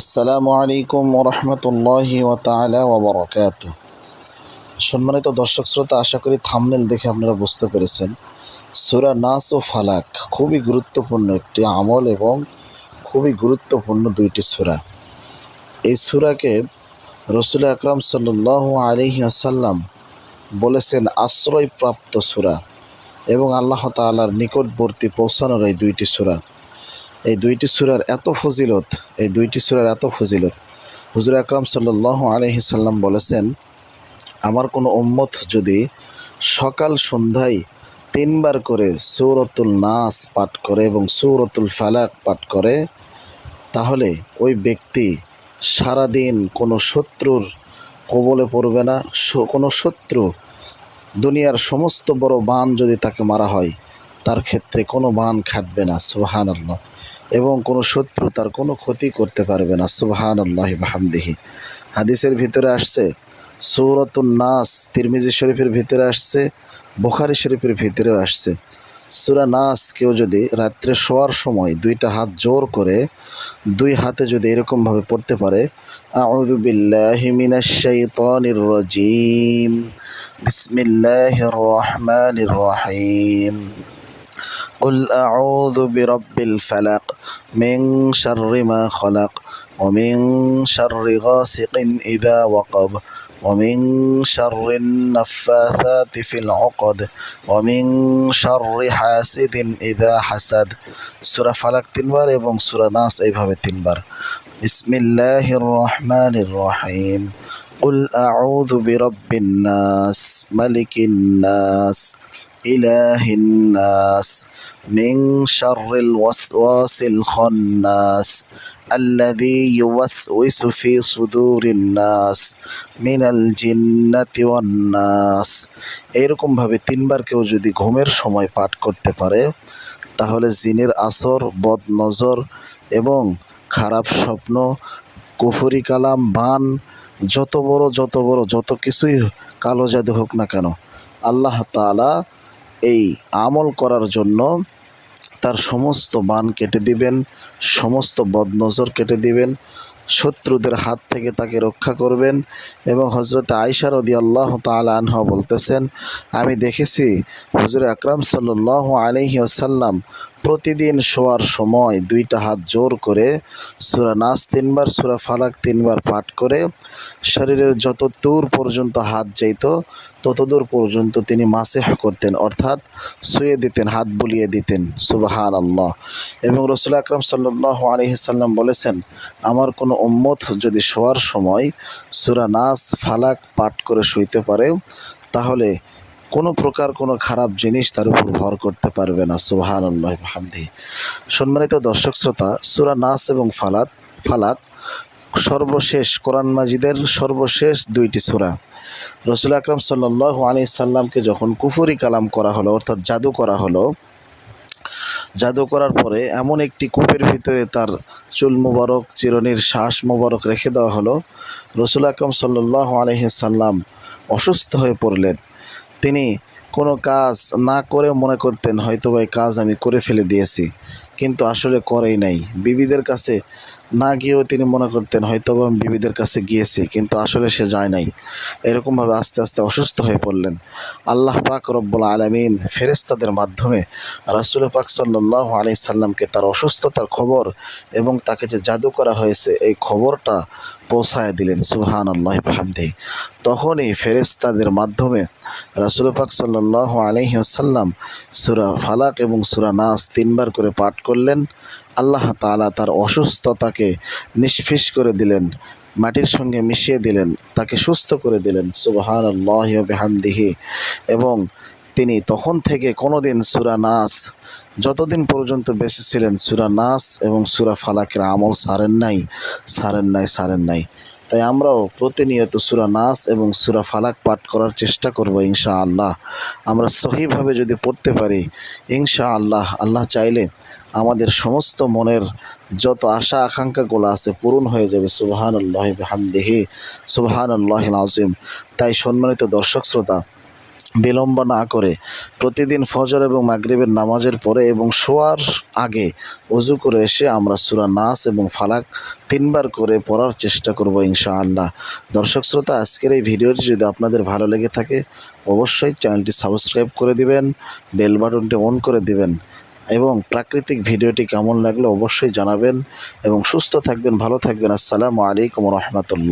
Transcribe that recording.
আসসালামু আলাইকুম ওরহমতুল্লাহি ওবরকাত সম্মানিত দর্শক শ্রোতা, আশা করি থামনেল দেখে আপনারা বুঝতে পেরেছেন, সুরা নাস ও ফালাক খুবই গুরুত্বপূর্ণ একটি আমল এবং খুবই গুরুত্বপূর্ণ দুইটি সুরা। এই সুরাকে রসুল আকরাম সাল্লাহ আলহি আসাল্লাম বলেছেন, আশ্রয়প্রাপ্ত সুরা এবং আল্লাহ তালার নিকটবর্তী পৌঁছানোর এই দুইটি সুরা। এই দুইটি সুরার এত ফজিলত, এই দুইটি সুরার এত ফজিলত। হুজুর আকরাম সাল্লাহ আলহি সাল্লাম বলেছেন, আমার কোনো উম্মত যদি সকাল সন্ধ্যায় তিনবার করে সৌরতুল নাস পাঠ করে এবং সৌরতুল ফালাক পাঠ করে, তাহলে ওই ব্যক্তি সারাদিন কোনো শত্রুর কবলে পড়বে না কোনো শত্রু দুনিয়ার সমস্ত বড় বান যদি তাকে মারা হয়, তার ক্ষেত্রে কোনো বান খাটবে না। সুবাহান আল্লাহ এবং কোনো শত্রু তার কোনো ক্ষতি করতে পারবে না। সুবাহান আল্লাহ মাহামদিহি হাদিসের ভিতরে আসছে সৌরতুল নাস, তিরমিজি শরীফের ভিতরে আসছে, বোখারি শরীফের ভিতরেও আসছে। সুরা নাস কেউ যদি রাত্রে শোয়ার সময় দুইটা হাত জোর করে দুই হাতে যদি এরকমভাবে পড়তে পারে রহিম। قل أعوذ برب الفلق من شر ما خلق ومن شر غاسق إذا وقب ومن شر النفاثات في العقد ومن شر حاسد إذا حسد سورة ফালাক তিনবার এবং সূরা নাস এইভাবে তিনবার বিসমিল্লাহির রহমানির রহিম قل أعوذ برب الناس ملك الناس إله الناس من شر الوسواس الخناس الذي يوسوس في صدور الناس من الجنة والناس এইরকমভাবে তিনবার কেউ যদি ঘুমের সময় পাঠ করতে পারে তাহলে জিনের আসর বদ নজর এবং খারাপ স্বপ্ন কুফরি কালাম বান যত বড় যত বড় যত কিছুই কালো জাদু হোক না কেন আল্লাহ তাআলা এই আমল করার জন্য তার সমস্ত বান কেটে দিবেন, সমস্ত বদনজর কেটে দিবেন, শত্রুদের হাত থেকে তাকে রক্ষা করবেন এবং হজরত আয়সা রদি আল্লাহ আনহা বলতেছেন, আমি দেখেছি হজরত আকরাম সাল্লাহ আলহি আসাল্লাম প্রতিদিন শোয়ার সময় দুইটা হাত জোর করে সুরা নাস তিনবার, সুরা ফালাক তিনবার পাঠ করে শরীরের যত দূর পর্যন্ত হাত যাইত ততদূর পর্যন্ত তিনি মাসেহ করতেন, অর্থাৎ শুয়ে দিতেন, হাত বুলিয়ে দিতেন সুবাহান আল্লাহ এবং রসুল আকরম সাল্লাহ আলহিসাল্লাম বলেছেন, আমার কোনো উম্মত যদি শোয়ার সময় সুরা নাস, ফালাক পাঠ করে শুইতে পারে, তাহলে কোনো প্রকার কোনো খারাপ জিনিস তার উপর ভর করতে পারবে না সুবাহান আল্লাহ হামদি সম্মানিত দর্শক শ্রোতা, সুরা নাস এবং ফালাক ফালাক সর্বশেষ, কোরআন মাজিদের সর্বশেষ দুইটি সুরা। রসুল আকরম সাল্লাহ আলি সাল্লামকে যখন কুফুরি কালাম করা হলো, অর্থাৎ জাদু করা হলো, জাদু করার পরে এমন একটি কূপের ভিতরে তার চুল মুবারক চিরনির শ্বাস মুবারক রেখে দেওয়া হলো, রসুল আকরম সাল্লাহ আলহিসাল্লাম অসুস্থ হয়ে পড়লেন। তিনি কোনো কাজ না করে মনে করতেন হয়তো বা কাজ আমি করে ফেলে দিয়েছি। কিন্তু আসলে করেই নাই। বিবিদের কাছে না গিয়েও তিনি মনে করতেন হয়তো আমি বিবিদের কাছে গিয়েছি, কিন্তু আসলে সে যায় নাই। এরকমভাবে আস্তে আস্তে অসুস্থ হয়ে পড়লেন। আল্লাহ পাক রব্বুল আলমিন ফেরেস্তাদের মাধ্যমে রাসুল পাক সাল্লাহ আলি সাল্লামকে তার অসুস্থতার খবর এবং তাকে যে জাদু করা হয়েছে, এই খবরটা পৌঁছায় দিলেন। সুবহান আল্লাহ হামদি তখনই ফেরেস্তাদের মাধ্যমে রাসুল পাক সাল্লাহ আলহিহাসাল্লাম সুরা ফালাক এবং সুরা নাস তিনবার করে পাঠ করলেন। আল্লাহ তালা তার অসুস্থতাকে নিষ্ফিস করে দিলেন, মাটির সঙ্গে মিশিয়ে দিলেন, তাকে সুস্থ করে দিলেন সুবহান আল্লাহ বেহামদিহি। এবং তিনি তখন থেকে কোনোদিন সুরা নাস যতদিন পর্যন্ত বেঁচে ছিলেন, সুরা নাস এবং সুরা ফালাকের আমল সারেন নাই সারেন নাই সারেন নাই। তাই আমরাও প্রতিনিয়ত সুরা নাস এবং সুরা ফালাক পাঠ করার চেষ্টা করব ইনশা আল্লাহ আমরা সহিভাবে যদি পড়তে পারি ইনশা আল্লাহ আল্লাহ চাইলে আমাদের সমস্ত মনের যত আশা আকাঙ্ক্ষাগুলো আছে পূরণ হয়ে যাবে সুবহান আল্লাহ হামদেহি সুবহান আল্লাহ আজিম তাই সম্মানিত দর্শক শ্রোতা বিলম্ব না করে প্রতিদিন ফজর এবং মাগরিবের নামাজের পরে এবং শোয়ার আগে অজু করে এসে আমরা সুরা নাস এবং ফালাক তিনবার করে পড়ার চেষ্টা করব ইনশাআল্লাহ। দর্শক শ্রোতা, আজকের এই ভিডিওটি যদি আপনাদের ভালো লেগে থাকে, অবশ্যই চ্যানেলটি সাবস্ক্রাইব করে দিবেন, বেল বাটনটি অন করে দিবেন এবং প্রাকৃতিক ভিডিওটি কেমন লাগল অবশ্যই জানাবেন এবং সুস্থ থাকবেন, ভালো থাকবেন। আসসালামু আলাইকুম রহমতুল্লাহ।